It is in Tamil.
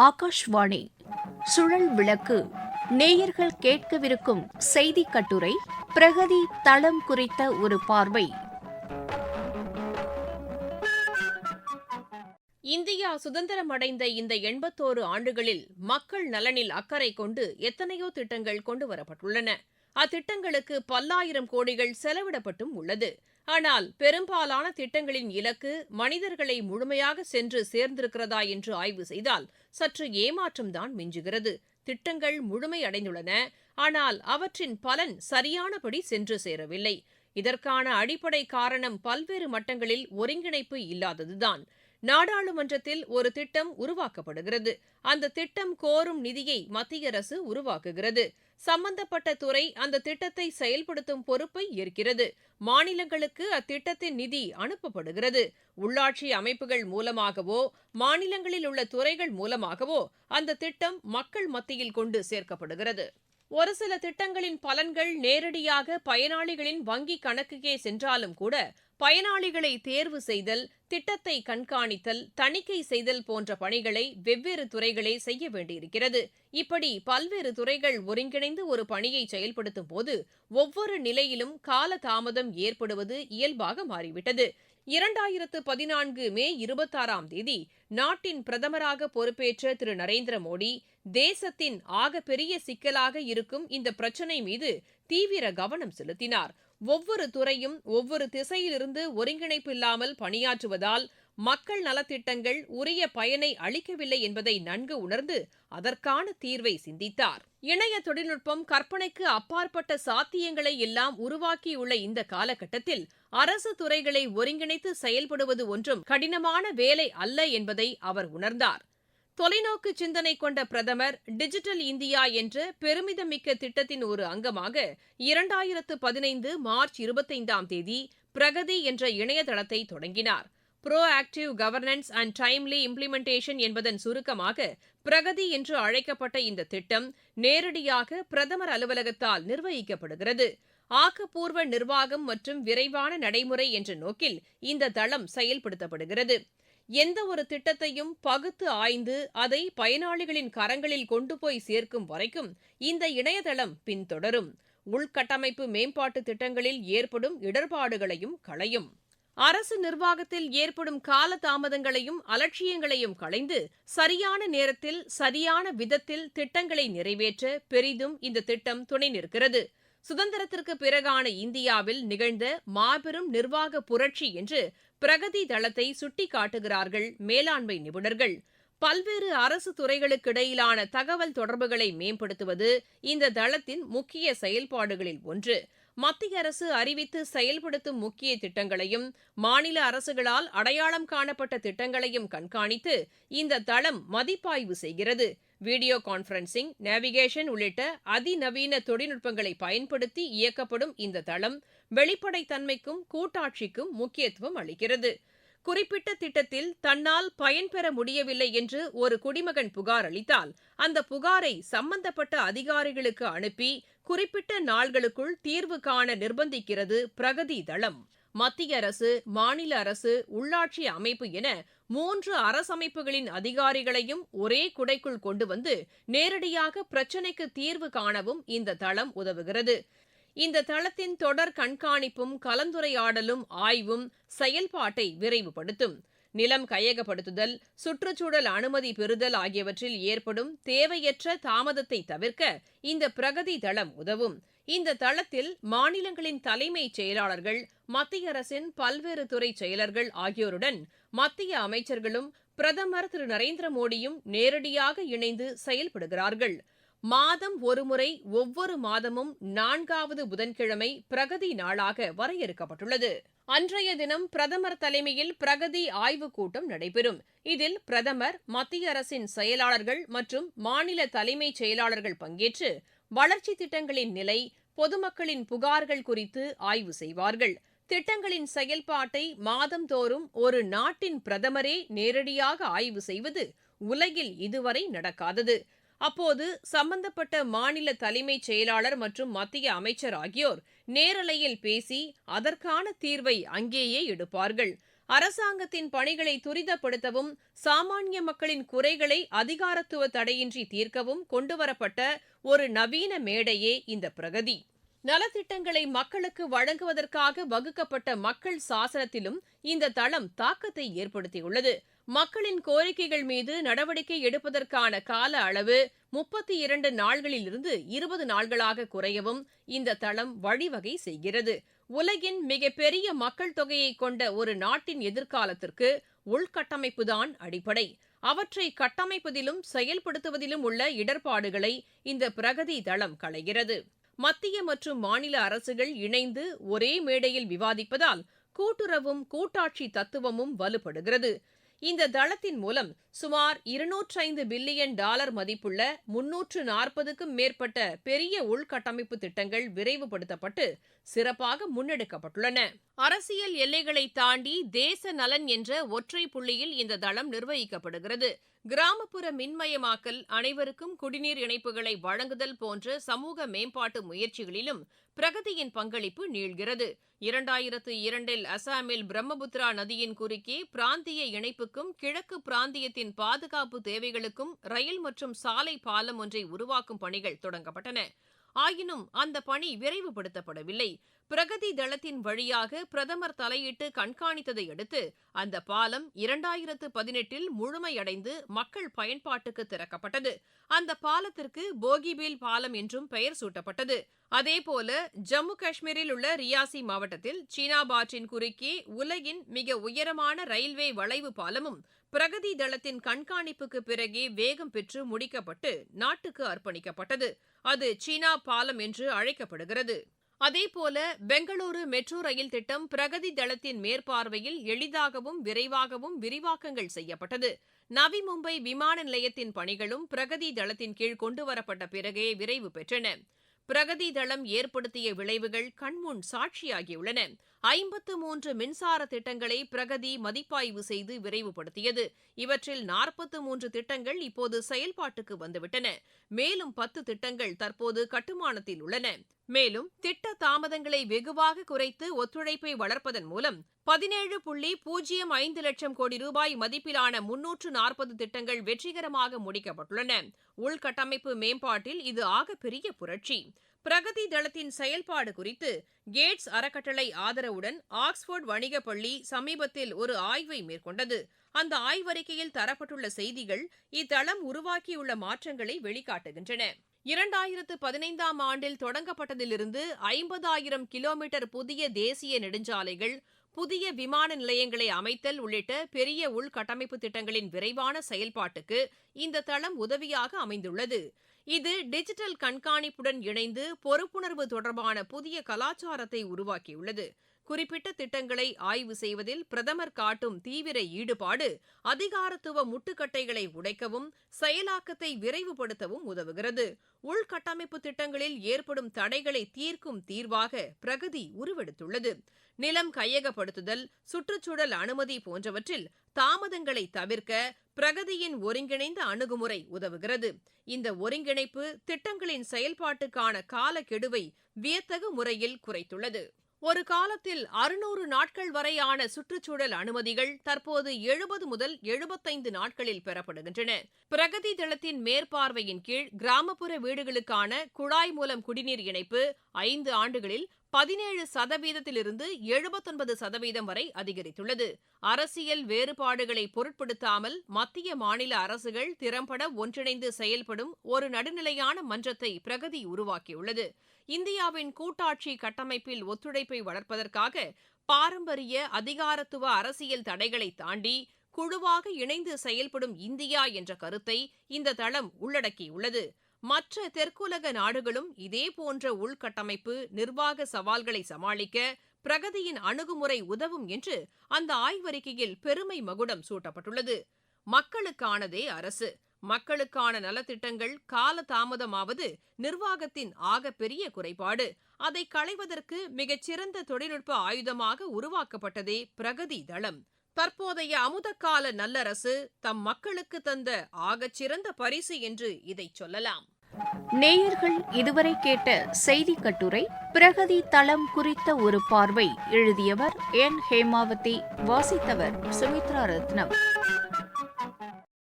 ஆகாஷ்வாணி. சுழல் விளக்கு. நேயர்கள் கேட்கவிருக்கும் செய்தி கட்டுரை பிரகதி தளம் குறித்த ஒரு பார்வை. இந்தியா சுதந்திரம் அடைந்த இந்த எண்பத்தோரு ஆண்டுகளில் மக்கள் நலனில் அக்கறை கொண்டு எத்தனையோ திட்டங்கள் கொண்டு வரப்பட்டுள்ளன. அத்திட்டங்களுக்கு பல்லாயிரம் கோடிகள் செலவிடப்பட்டும் உள்ளது. ஆனால் பெரும்பாலான திட்டங்களின் இலக்கு மனிதர்களை முழுமையாக சென்று சேர்ந்திருக்கிறதா என்று ஆய்வு செய்தால் சற்று ஏமாற்றம்தான் மிஞ்சுகிறது. திட்டங்கள் முழுமையடைந்துள்ளன ஆனால் அவற்றின் பலன் சரியானபடி சென்று சேரவில்லை. இதற்கான அடிப்படை காரணம் பல்வேறு மட்டங்களில் ஒருங்கிணைப்பு இல்லாததுதான். நாடாளுமன்றத்தில் ஒரு திட்டம் உருவாக்கப்படுகிறது. அந்த திட்டம் கோரும் நிதியை மத்திய அரசு உருவாக்குகிறது. சம்பந்தப்பட்ட துறை அந்த திட்டத்தை செயல்படுத்தும் பொறுப்பை ஏற்கிறது. மாநிலங்களுக்கு அத்திட்டத்தின் நிதி அனுப்பப்படுகிறது. உள்ளாட்சி அமைப்புகள் மூலமாகவோ மாநிலங்களில் உள்ள துறைகள் மூலமாகவோ அந்த திட்டம் மக்கள் மத்தியில் கொண்டு சேர்க்கப்படுகிறது. ஒரு சில திட்டங்களின் பலன்கள் நேரடியாக பயனாளிகளின் வங்கி கணக்குக்கே சென்றாலும் கூட பயனாளிகளை தேர்வு செய்தல் திட்டத்தை கண்காணித்தல் தணிக்கை செய்தல் போன்ற பணிகளை வெவ்வேறு துறைகளே செய்ய வேண்டியிருக்கிறது. இப்படி பல்வேறு துறைகள் ஒருங்கிணைந்து ஒரு பணியை செயல்படுத்தும் போது ஒவ்வொரு நிலையிலும் கால தாமதம் ஏற்படுவது இயல்பாக மாறிவிட்டது. இரண்டாயிரத்து பதினான்கு மே இருபத்தாறாம் தேதி நாட்டின் பிரதமராக பொறுப்பேற்ற திரு. நரேந்திர மோடி தேசத்தின் ஆகப்பெரிய சிக்கலாக இருக்கும் இந்த பிரச்சினை மீது தீவிர கவனம் செலுத்தினார். ஒவ்வொரு துறையும் ஒவ்வொரு திசையிலிருந்து ஒருங்கிணைப்பு இல்லாமல் பணியாற்றுவதால் மக்கள் நலத்திட்டங்கள் உரிய பயனை அளிக்கவில்லை என்பதை நன்கு உணர்ந்து அதற்கான தீர்வை சிந்தித்தார். இணைய தொழில்நுட்பம் கற்பனைக்கு அப்பாற்பட்ட சாத்தியங்களை எல்லாம் உருவாக்கியுள்ள இந்த காலகட்டத்தில் அரசு துறைகளை ஒருங்கிணைத்து செயல்படுவது ஒன்றும் கடினமான வேலை அல்ல என்பதை அவர் உணர்ந்தார். தொலைநோக்கு சிந்தனை கொண்ட பிரதமர் டிஜிட்டல் இந்தியா என்ற பெருமிதமிக்க திட்டத்தின் ஒரு அங்கமாக இரண்டாயிரத்து பதினைந்து மார்ச் இருபத்தைந்தாம் தேதி பிரகதி என்ற இணையதளத்தை தொடங்கினார். Proactive governance and timely implementation என்பதன் சுருக்கமாக பிரகதி என்று அழைக்கப்பட்ட இந்த திட்டம் நேரடியாக பிரதமர் அலுவலகத்தால் நிர்வகிக்கப்படுகிறது. ஆக்கப்பூர்வ நிர்வாகம் மற்றும் விரைவான நடைமுறை என்ற நோக்கில் இந்த தளம் செயல்படுத்தப்படுகிறது. எந்த ஒரு திட்டத்தையும் பகுத்து ஆய்ந்து அதை பயனாளிகளின் கரங்களில் கொண்டு போய் சேர்க்கும் வரைக்கும் இந்த இணையதளம் பின்தொடரும். உள்கட்டமைப்பு மேம்பாட்டு திட்டங்களில் ஏற்படும் இடர்பாடுகளையும் களையும். அரசு நிர்வாகத்தில் ஏற்படும் கால தாமதங்களையும் அலட்சியங்களையும் களைந்து சரியான நேரத்தில் சரியான விதத்தில் திட்டங்களை நிறைவேற்ற பெரிதும் இந்த திட்டம் துணை நிற்கிறது. சுதந்திரத்திற்கு பிறகான இந்தியாவில் நிகழ்ந்த மாபெரும் நிர்வாக புரட்சி என்று பிரகதி தளத்தை சுட்டிக்காட்டுகிறார்கள் மேலாண்மை நிபுணர்கள். பல்வேறு அரசு துறைகளுக்கிடையிலான தகவல் தொடர்புகளை மேம்படுத்துவது இந்த தளத்தின் முக்கிய செயல்பாடுகளில் ஒன்று. மத்திய அரசு அறிவித்து செயல்படுத்தும் முக்கிய திட்டங்களையும் மாநில அரசுகளால் அடையாளம் காணப்பட்ட திட்டங்களையும் கண்காணித்து இந்த தளம் மதிப்பாய்வு செய்கிறது. வீடியோ கான்பரன்சிங் நேவிகேஷன் உள்ளிட்ட அதிநவீன தொழில்நுட்பங்களை பயன்படுத்தி இயக்கப்படும் இந்த தளம் வெளிப்படைத்தன்மைக்கும் கூட்டாட்சிக்கும் முக்கியத்துவம் அளிக்கிறது. குறிப்பிட்ட திட்டத்தில் தன்னால் பயன்பெற முடியவில்லை என்று ஒரு குடிமகன் புகார் அளித்தால் அந்த புகாரை சம்பந்தப்பட்ட அதிகாரிகளுக்கு அனுப்பி குறிப்பிட்ட நாள்களுக்குள் தீர்வு காண நிர்பந்திக்கிறது பிரகதி தளம். மத்திய அரசு மாநில அரசு உள்ளாட்சி அமைப்பு என மூன்று அரசமைப்புகளின் அதிகாரிகளையும் ஒரே குடைக்குள் கொண்டு வந்து நேரடியாக பிரச்சினைக்கு தீர்வு காணவும் இந்த தளம் உதவுகிறது. இந்த தளத்தின் தொடர் கண்காணிப்பும் கலந்துரையாடலும் ஆய்வும் செயல்பாட்டை விரைவுபடுத்தும். நிலம் கையகப்படுத்துதல் சுற்றுச்சூழல் அனுமதி பெறுதல் ஆகியவற்றில் ஏற்படும் தேவையற்ற தாமதத்தை தவிர்க்க இந்த பிரகதி தளம் உதவும். இந்த தளத்தில் மாநிலங்களின் தலைமைச் செயலாளர்கள் மத்திய அரசின் பல்வேறு துறை செயலர்கள் ஆகியோருடன் மத்திய அமைச்சர்களும் பிரதமர் திரு நரேந்திர மோடியும் நேரடியாக இணைந்து செயல்படுகிறார்கள். மாதம் ஒருமுறை ஒவ்வொரு மாதமும் நான்காவது புதன்கிழமை பிரகதி நாளாக வரையறுக்கப்பட்டுள்ளது. அன்றைய தினம் பிரதமர் தலைமையில் பிரகதி ஆய்வுக் கூட்டம் நடைபெறும். இதில் பிரதமர் மத்திய அரசின் செயலாளர்கள் மற்றும் மாநில தலைமைச் செயலாளர்கள் பங்கேற்று வளர்ச்சி திட்டங்களின் நிலை பொதுமக்களின் புகார்கள் குறித்து ஆய்வு செய்வார்கள். திட்டங்களின் செயல்பாட்டை மாதந்தோறும் ஒரு நாட்டின் பிரதமரே நேரடியாக ஆய்வு செய்வது உலகில் இதுவரை நடக்காதது. அப்போது சம்பந்தப்பட்ட மாநில தலைமைச் செயலாளர் மற்றும் மத்திய அமைச்சர் ஆகியோர் நேரலையில் பேசி அதற்கான தீர்வை அங்கேயே எடுப்பார்கள். அரசாங்கத்தின் பணிகளை துரிதப்படுத்தவும் சாமானிய மக்களின் குறைகளை அதிகாரத்துவ தடையின்றி தீர்க்கவும் கொண்டுவரப்பட்ட ஒரு நவீன மேடையே இந்த பிரகதி. நலத்திட்டங்களை மக்களுக்கு வழங்குவதற்காக வகுக்கப்பட்ட மக்கள் சாசனத்திலும் இந்த தளம் தாக்கத்தை ஏற்படுத்தியுள்ளது. மக்களின் கோரிக்கைகள் மீது நடவடிக்கை எடுப்பதற்கான கால அளவு முப்பத்தி இரண்டு நாள்களிலிருந்து இருபது நாள்களாக குறையவும் இந்த தளம் வழிவகை செய்கிறது. உலகின் மிகப்பெரிய மக்கள் தொகையை கொண்ட ஒரு நாட்டின் எதிர்காலத்திற்கு உள்கட்டமைப்புதான் அடிப்படை. அவற்றை கட்டமைப்பதிலும் செயல்படுத்துவதிலும் உள்ள இடர்பாடுகளை இந்த பிரகதி தளம் களைகிறது. மத்திய மற்றும் மாநில அரசுகள் இணைந்து ஒரே மேடையில் விவாதிப்பதால் கூட்டுறவும் கூட்டாட்சி தத்துவமும் வலுப்படுகிறது. இந்த தளத்தின் மூலம் சுமார் இருநூற்றைந்து பில்லியன் டாலர் மதிப்புள்ள முன்னூற்று நாற்பதுக்கும் மேற்பட்ட பெரிய உள்கட்டமைப்பு திட்டங்கள் விரைவுபடுத்தப்பட்டு சிறப்பாக முன்னெடுக்கப்பட்டுள்ளன. அரசியல் எல்லைகளை தாண்டி தேச நலன் என்ற ஒற்றை புள்ளியில் இந்த தளம் நிர்வகிக்கப்படுகிறது. கிராமப்புற மின்மயமாக்கல் அனைவருக்கும் குடிநீர் இணைப்புகளை வழங்குதல் போன்ற சமூக மேம்பாட்டு முயற்சிகளிலும் பிரகதியின் பங்களிப்பு நீள்கிறது. இரண்டாயிரத்து இரண்டில் அசாமில் பிரம்மபுத்திரா நதியின் குறுக்கே பிராந்திய இணைப்புக்கும் கிழக்கு பிராந்தியத்தின் பாதுகாப்பு தேவைகளுக்கும் ரயில் மற்றும் சாலை பாலம் ஒன்றை உருவாக்கும் பணிகள் தொடங்கப்பட்டன. ஆயினும் அந்த பணி விரைவுபடுத்தப்படவில்லை. பிரகதி தளத்தின் வழியாக பிரதமர் தலையிட்டு கண்காணித்ததை அடுத்து அந்த பாலம் இரண்டாயிரத்து பதினெட்டில் முழுமையடைந்து மக்கள் பயன்பாட்டுக்கு திறக்கப்பட்டது. அந்த பாலத்திற்கு போகிபீல் பாலம் என்றும் பெயர் சூட்டப்பட்டது. அதேபோல ஜம்மு காஷ்மீரில் உள்ள ரியாசி மாவட்டத்தில் சீனாபாற்றின் குறுக்கே உலகின் மிக உயரமான ரயில்வே வளைவு பாலமும் பிரகதி தளத்தின் கண்காணிப்புக்கு பிறகே வேகம் பெற்று முடிக்கப்பட்டு நாட்டுக்கு அர்ப்பணிக்கப்பட்டது. அது சீனா பாலம் என்று அழைக்கப்படுகிறது. அதேபோல பெங்களூரு மெட்ரோ ரயில் திட்டம் பிரகதி தளத்தின் மேற்பார்வையில் எளிதாகவும் விரைவாகவும் விரிவாக்கங்கள் செய்யப்பட்டது. நவி மும்பை விமான நிலையத்தின் பணிகளும் பிரகதி தளத்தின் கீழ் கொண்டுவரப்பட்ட பிறகே விரைவு பெற்றன. பிரகதி தளம் ஏற்படுத்திய விளைவுகள் கண்முன் சாட்சியாகியுள்ளன. ஐம்பத்து மூன்று மின்சார திட்டங்களை பிரகதி மதிப்பாய்வு செய்து விரைவுபடுத்தியது. இவற்றில் நாற்பத்து மூன்று திட்டங்கள் இப்போது செயல்பாட்டுக்கு வந்துவிட்டன. மேலும் பத்து திட்டங்கள் தற்போது கட்டுமானத்தில் உள்ளன. மேலும் திட்ட தாமதங்களை வெகுவாக குறைத்து ஒத்துழைப்பை வளர்ப்பதன் மூலம் பதினேழு புள்ளி பூஜ்ஜியம் ஐந்து லட்சம் கோடி ரூபாய் மதிப்பிலான முன்னூற்று நாற்பது திட்டங்கள் வெற்றிகரமாக முடிக்கப்பட்டுள்ளன. உள்கட்டமைப்பு மேம்பாட்டில் இது ஆகப்பெரிய புரட்சி. பிரகதி தளத்தின் செயல்பாடு குறித்து கேட்ஸ் அறக்கட்டளை ஆதரவுடன் ஆக்ஸ்போர்ட் வணிகப் பள்ளி சமீபத்தில் ஒரு ஆய்வை மேற்கொண்டது. அந்த ஆய்வறிக்கையில் தரப்பட்டுள்ள செய்திகள் இத்தளம் உருவாக்கியுள்ள மாற்றங்களை வெளிக்காட்டுகின்றன. இரண்டாயிரத்து பதினைந்தாம் ஆண்டில் தொடங்கப்பட்டதிலிருந்து ஐம்பதாயிரம் கிலோமீட்டர் புதிய தேசிய நெடுஞ்சாலைகள் புதிய விமான நிலையங்களை அமைத்தல் உள்ளிட்ட பெரிய உள்கட்டமைப்பு திட்டங்களின் விரைவான செயல்பாட்டுக்கு இந்த தளம் உதவியாக அமைந்துள்ளது. இது டிஜிட்டல் கண்காணிப்புடன் இணைந்து பொறுப்புணர்வு தொடர்பான புதிய கலாச்சாரத்தை உருவாக்கியுள்ளது. குறிப்பிட்ட திட்டங்களை ஆய்வு செய்வதில் பிரதமர் காட்டும் தீவிர ஈடுபாடு அதிகாரத்துவ முட்டுக்கட்டைகளை உடைக்கவும் செயலாக்கத்தை விரைவுபடுத்தவும் உதவுகிறது. உள்கட்டமைப்பு திட்டங்களில் ஏற்படும் தடைகளை தீர்க்கும் தீர்வாக பிரகதி உருவெடுத்துள்ளது. நிலம் கையகப்படுத்துதல் சுற்றுச்சூழல் அனுமதி போன்றவற்றில் தாமதங்களை தவிர்க்க பிரகதியின் ஒருங்கிணைந்த அணுகுமுறை உதவுகிறது. இந்த ஒருங்கிணைப்பு திட்டங்களின் செயல்பாட்டுக்கான காலக்கெடுவை வியத்தகு முறையில் குறைத்துள்ளது. ஒரு காலத்தில் அறுநூறு நாட்கள் வரையான சுற்றுச்சூழல் அனுமதிகள் தற்போது எழுபது முதல் எழுபத்தைந்து நாட்களில் பெறப்படுகின்றன. பிரகதி தளத்தின் மேற்பார்வையின் கீழ் கிராமப்புற வீடுகளுக்கான குழாய் மூலம் குடிநீர் இணைப்பு ஐந்து ஆண்டுகளில் பதினேழு சதவீதத்திலிருந்து எழுபத்தொன்பது சதவீதம் வரை அதிகரித்துள்ளது. அரசியல் வேறுபாடுகளை பொருட்படுத்தாமல் மத்திய மாநில அரசுகள் திறம்பட ஒன்றிணைந்து செயல்படும் ஒரு நடுநிலையான மன்றத்தை பிரகதி உருவாக்கியுள்ளது. இந்தியாவின் கூட்டாட்சி கட்டமைப்பில் ஒத்துழைப்பை வளர்ப்பதற்காக பாரம்பரிய அதிகாரத்துவ அரசியல் தடைகளை தாண்டி குழுவாக இணைந்து செயல்படும் இந்தியா என்ற கருத்தை இந்த தளம் உள்ளடக்கியுள்ளது. மற்ற தெற்குலக நாடுகளும் இதேபோன்ற உள்கட்டமைப்பு நிர்வாக சவால்களை சமாளிக்க பிரகதியின் அணுகுமுறை உதவும் என்று அந்த ஆய்வறிக்கையில் பெருமை மகுடம் சூட்டப்பட்டுள்ளது. மக்களுக்கானதே அரசு. மக்களுக்கான நலத்திட்டங்கள் கால தாமதமாவது நிர்வாகத்தின் ஆகப்பெரிய குறைபாடு. அதை களைவதற்கு மிகச்சிறந்த தொழில்நுட்ப ஆயுதமாக உருவாக்கப்பட்டதே பிரகதி தளம். தற்போதைய அமுதக்கால நல்லரசு தம் மக்களுக்கு தந்த ஆகச்சிறந்த பரிசு என்று இதை சொல்லலாம். நேயர்கள் இதுவரை கேட்ட செய்தி கட்டுரை பிரகதி தளம் குறித்த ஒரு பார்வை எழுதியவர் என். ஹேமாவதி வாசித்தவர் சுமித்ரா ரத்னம்.